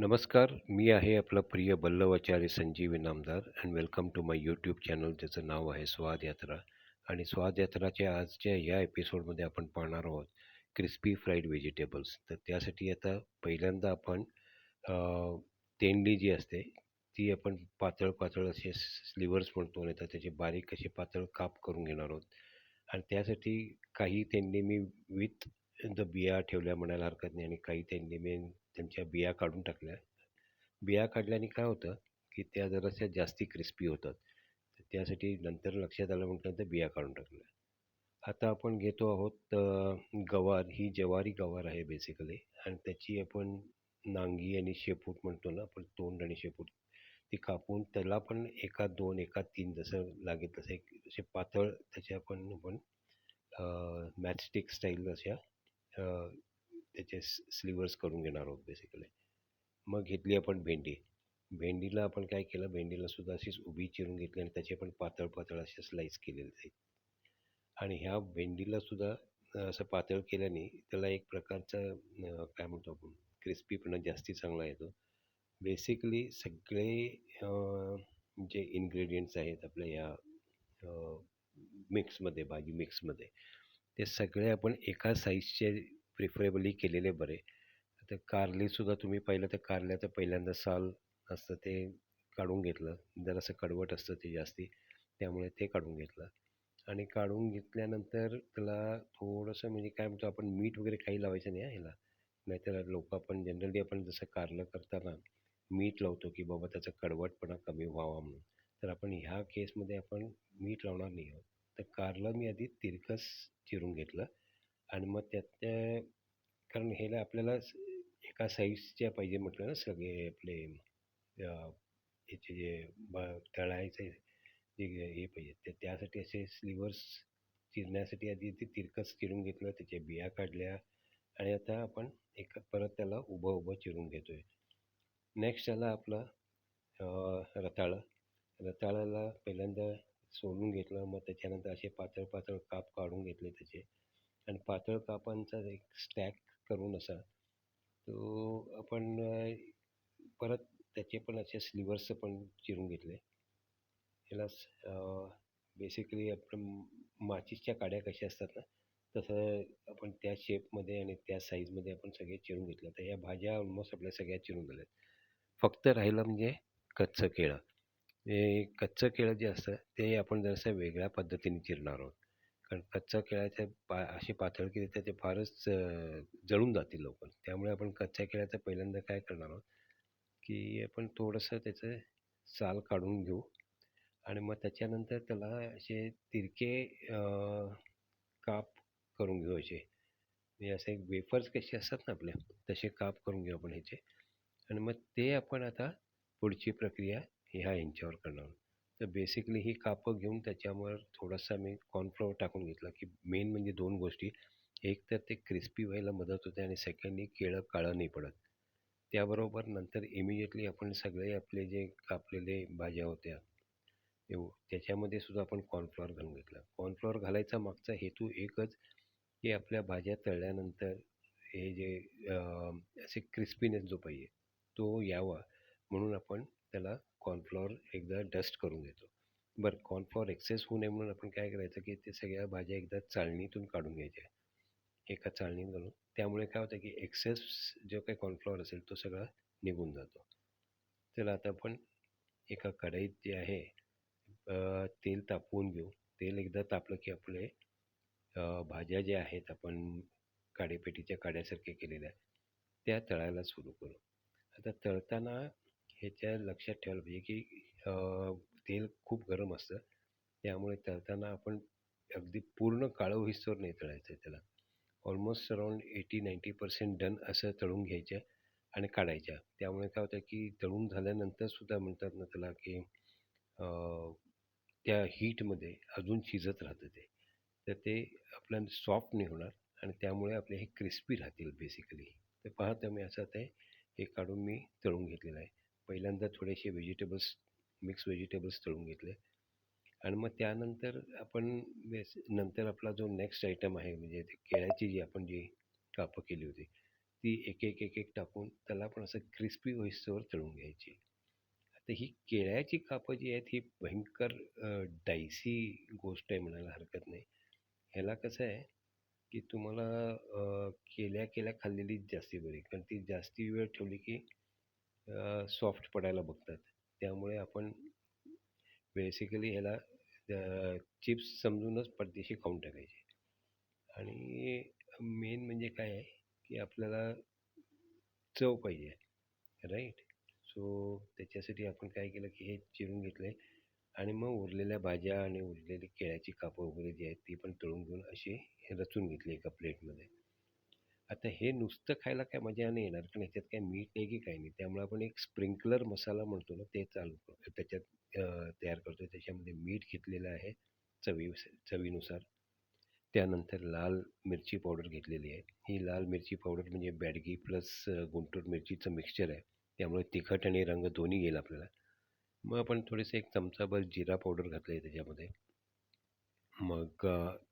नमस्कार मी आहे आपला प्रिय Vallabhacharya Sanjeev Inamdar and welcome to my YouTube channel ज्याचं नाव आहे स्वाद यात्रा. आणि स्वाद यात्राच्या आजच्या या एपिसोडमध्ये आपण पाहणार आहोत क्रिस्पी फ्राईड व्हेजिटेबल्स तर त्यासाठी आता पहिल्यांदा आपण तेंडी जी असते ती आपण पातळ पातळ असे स्लिवर्स म्हणतो नाही तर त्याचे बारीक असे पातळ काप करून घेणार आहोत. आणि त्यासाठी काही तेंडी मी विथ द बिया ठेवल्या म्हणायला हरकत नाही आणि काही तेंडी मी त्यांच्या बिया काढून टाकल्या. बिया काढल्याने काय होतं की त्या जराशा जास्ती क्रिस्पी होतात. त्यासाठी नंतर लक्षात आलं म्हटल्यानंतर बिया काढून टाकल्या. आता आपण घेतो आहोत गवार. ही ज्वारी गवार आहे बेसिकली आणि त्याची आपण नांगी आणि शेपूट म्हणतो ना आपण तोंड आणि शेपूट ती कापून त्याला पण एका दोन एका तीन जसं लागेल तसं एक असे पातळ त्याचे आपण आपण मॅचस्टिक स्टाईल अशा त्याचे स्लिव्हर्स करून घेणार आहोत बेसिकली मग घेतली आपण भेंडी. भेंडीला आपण काय केलं? भेंडीला सुद्धा अशीच उभी चिरून घेतली आणि त्याचे पण पातळ पातळ असे स्लाईस केलेले आहेत. आणि ह्या भेंडीला सुद्धा असं पातळ केल्याने त्याला एक प्रकारचा काय म्हणतो आपण? क्रिस्पीपणा जास्ती चांगला येतो. बेसिकली सगळे जे इन्ग्रेडियंट्स आहेत आपल्या या मिक्समध्ये भाजी मिक्समध्ये ते सगळे आपण एका साईजचे प्रिफरेबली केलेले बरे. आता कारलीसुद्धा तुम्ही पाहिलं तर कारल्याचं पहिल्यांदा साल असतं ते काढून घेतलं. जरासं कडवट असतं ते जास्ती त्यामुळे ते काढून घेतलं. आणि काढून घेतल्यानंतर त्याला थोडंसं म्हणजे काय म्हणतो आपण मीठ वगैरे काही लावायचं नाही हां ह्याला. नाहीतर लोक आपण जनरली आपण जसं कारलं करताना मीठ लावतो की बाबा त्याचा कडवटपणा कमी व्हावा म्हणून. तर आपण ह्या केसमध्ये आपण मीठ लावणार नाही आहोत. तर कारलं मी आधी तिरकस चिरून घेतलं. आणि मग त्यात त्या- कारण ह्याला आपल्याला एका साईजच्या पाहिजे म्हटलं ना सगळे आपले ह्याचे जे ब- तळायचे जे हे पाहिजे ते त्यासाठी असे स्लिवर्स चिरण्यासाठी आधी ते तिरकस चिरून घेतलं त्याच्या बिया काढल्या आणि आता आपण एक परत त्याला उभं उभं चिरून घेतो आहे नेक्स्ट आला आपलं रताळं. रताळाला पहिल्यांदा सोलून घेतलं मग त्याच्यानंतर असे पातळ पातळ काप काढून घेतले त्याचे. आणि पातळ कापांचा एक स्टॅक करून असा तो आपण परत त्याचे पण असे स्लिव्हर्स पण चिरून घेतले. ह्याला बेसिकली आपण माचीसच्या काड्या कशा असतात ना तसं आपण त्या शेपमध्ये आणि त्या साईजमध्ये आपण सगळे चिरून घेतलं. तर ह्या भाज्या ऑलमोस्ट आपल्या सगळ्या चिरून झाल्यात. फक्त राहिलं म्हणजे कच्चं केळं. हे कच्चं केळं जे असतं ते आपण जरासं वेगळ्या पद्धतीने चिरणार आहोत. कारण कच्चा केळ्याच्या पा अशी पातळ केली तर ते फारच जळून जातील लवकर. त्यामुळे आपण कच्च्या केळ्याचं पहिल्यांदा काय करणार आहोत? की आपण थोडंसं त्याचं साल काढून घेऊ आणि मग त्याच्यानंतर त्याला असे तिरके काप करून घेऊ असे. म्हणजे असे वेफर्स कसे असतात ना आपले तसे काप करून घेऊ आपण ह्याचे. आणि मग ते आपण आता पुढची प्रक्रिया ह्या ह्यांच्यावर करणार आहोत. तर बेसिकली ही कापं घेऊन त्याच्यावर थोडासा मी कॉर्नफ्लॉवर टाकून घेतला की मेन म्हणजे दोन गोष्टी. एक तर ते क्रिस्पी व्हायला मदत होते आणि सेकंडली केळं काळं नाही पडत. त्याबरोबर नंतर इमिजिएटली आपण सगळे आपले जे कापलेले भाज्या होत्या एव त्याच्यामध्ये सुद्धा आपण कॉर्नफ्लॉवर घालून घेतला. कॉर्नफ्लॉवर घालायचा मागचा हेतू एकच की आपल्या भाज्या तळल्यानंतर हे जे असे क्रिस्पीनेस जो पाहिजे तो यावा. म्हणून आपण त्याला कॉर्नफ्लॉवर एकदा डस्ट करून घेतो बरं कॉर्नफ्लॉवर एक्सेस होऊ नये म्हणून आपण काय करायचं की ते सगळ्या भाज्या एकदा चाळणीतून काढून घ्यायच्या. एका चाळणीत घालून. त्यामुळे काय होतं की एक्सेस जो काही कॉर्नफ्लॉवर असेल तो सगळा निघून जातो. त्याला आता आपण एका कढईत जे आहे तेल तापवून घेऊ. तेल एकदा तापलं की आपले भाज्या ज्या आहेत आपण काडेपेटीच्या काड्यासारख्या केलेल्या त्या तळायला सुरू करू. आता तळताना ह्याच्या लक्षात ठेवायला पाहिजे की तेल खूप गरम असतं. त्यामुळे तळताना आपण अगदी पूर्ण काळं होईस्तोवर नाही तळायचं त्याला. Almost around eighty ninety percent done असं तळून घ्यायच्या आणि काढायच्या त्यामुळे काय होतं की तळून झाल्यानंतरसुद्धा म्हणतात ना त्याला की त्या हीटमध्ये अजून शिजत राहतं ते. तर ते आपल्याला सॉफ्ट नाही होणार आणि त्यामुळे आपले हे क्रिस्पी राहतील बेसिकली तर पहा मी असं ते हे काढून मी तळून घेतलेलं आहे. पहिल्यांदा थोडेसे व्हेजिटेबल्स मिक्स व्हेजिटेबल्स तळून घेतले. आणि मग त्यानंतर आपण बेस नंतर आपला जो नेक्स्ट आयटम आहे म्हणजे ते केळ्याची जी आपण जी कापं केली होती ती एक एक एक एक टाकून त्याला पण असं क्रिस्पी होईस्तोवर तळून घ्यायची. आता ही केळ्याची कापं जी आहेत ही भयंकर डायसी गोष्ट आहे म्हणायला हरकत नाही. ह्याला कसं आहे की तुम्हाला केल्या केल्या खाल्लेलीच जास्ती बरी कारण ती जास्ती वेळ ठेवली की सॉफ्ट पडायला बघतात. त्यामुळे आपण बेसिकली ह्याला चिप्स समजूनच पडदेशी खाऊन टाकायचे. आणि मेन म्हणजे काय आहे की आपल्याला चव पाहिजे राईट? सो त्याच्यासाठी आपण काय केलं की हे चिरून घेतले आणि मग उरलेल्या भाज्या आणि उरलेली केळ्याची कापं वगैरे जी आहेत ती पण तळून घेऊन अशी रचून घेतली एका प्लेटमध्ये. आता हे नुसतं खायला काय मजा नाही येणार कारण ह्याच्यात काय मीठ नाही की काही नाही. त्यामुळे आपण एक स्प्रिंकलर मसाला म्हणतो ना ते चालू करतो त्याच्यात तयार करतो त्याच्यामध्ये मीठ घेतलेलं आहे चवी चवीनुसार. त्यानंतर लाल मिरची पावडर घेतलेली आहे. ही लाल मिरची पावडर म्हणजे बॅडगी प्लस गुंटूर मिरचीचं मिक्सचर आहे. त्यामुळे तिखट आणि रंग दोन्ही येईल आपल्याला. मग आपण थोडेसे एक चमचाभर जिरा पावडर घातलं आहे त्याच्यामध्ये. मग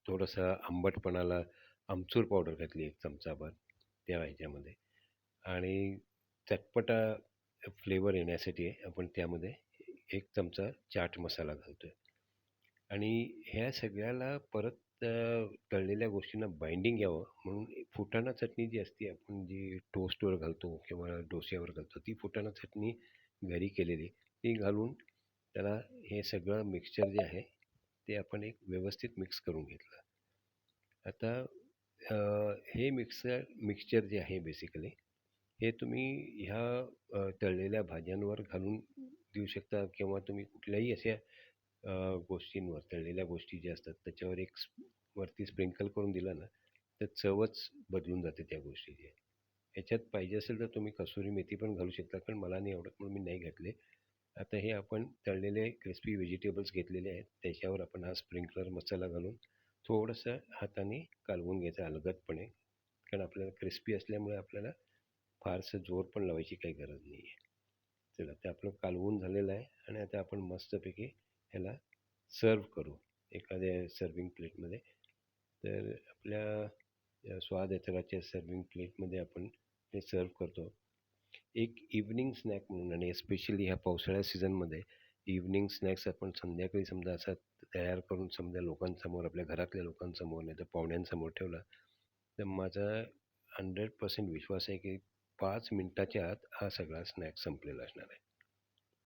थोडंसं आंबटपणाला आमचूर पावडर घातली एक चमचाभर त्या ह्याच्यामध्ये. आणि चटपटा फ्लेवर येण्यासाठी आपण त्यामध्ये एक चमचा चाट मसाला घालतो आहे आणि ह्या सगळ्याला परत तळलेल्या गोष्टींना बाइंडिंग यावं म्हणून फुटाणा चटणी जी असते आपण जी टोस्टवर घालतो किंवा डोस्यावर घालतो ती फुटाणा चटणी घरी केलेली ती घालून त्याला हे सगळं मिक्सचर जे आहे ते आपण एक व्यवस्थित मिक्स करून घेतलं. आता हे मिक्सर मिक्सचर जे आहे बेसिकली हे तुम्ही ह्या तळलेल्या भाज्यांवर घालून देऊ शकता किंवा तुम्ही कुठल्याही अशा गोष्टींवर तळलेल्या गोष्टी ज्या असतात त्याच्यावर एक वरती स्प्रिंकल करून दिला ना तर चवच बदलून जाते त्या गोष्टीची. ह्याच्यात पाहिजे असेल तर तुम्ही कसुरी मेथी पण घालू शकता कारण मला नाही आवडत म्हणून मी नाही घातले. आता हे आपण तळलेले क्रिस्पी व्हेजिटेबल्स घेतलेले आहेत त्याच्यावर आपण हा स्प्रिंकलर मसाला घालून थोडंसं हाताने कालवून घ्यायचं अलगदपणे. कारण आपल्याला क्रिस्पी असल्यामुळे आपल्याला फारसं जोर पण लावायची काही गरज नाही आहे चला ते आपलं कालवून झालेलं आहे आणि आता आपण मस्तपैकी ह्याला सर्व करू एखाद्या सर्विंग प्लेटमध्ये तर आपल्या स्वाद येथराच्या सर्विंग प्लेटमध्ये आपण हे सर्व करतो. एक इव्हनिंग स्नॅक म्हणून आणि स्पेशली ह्या पावसाळ्या सीझनमध्ये इव्हनिंग स्नॅक्स आपण संध्याकाळी समजा असा तयार करून समजा लोकांसमोर आपल्या घरातल्या लोकांसमोर नाही तर पाहुण्यांसमोर ठेवला तर माझा हंड्रेड पर्सेंट विश्वास आहे की पाच मिनटाच्या आत हा सगळा स्नॅक संपलेला असणार आहे.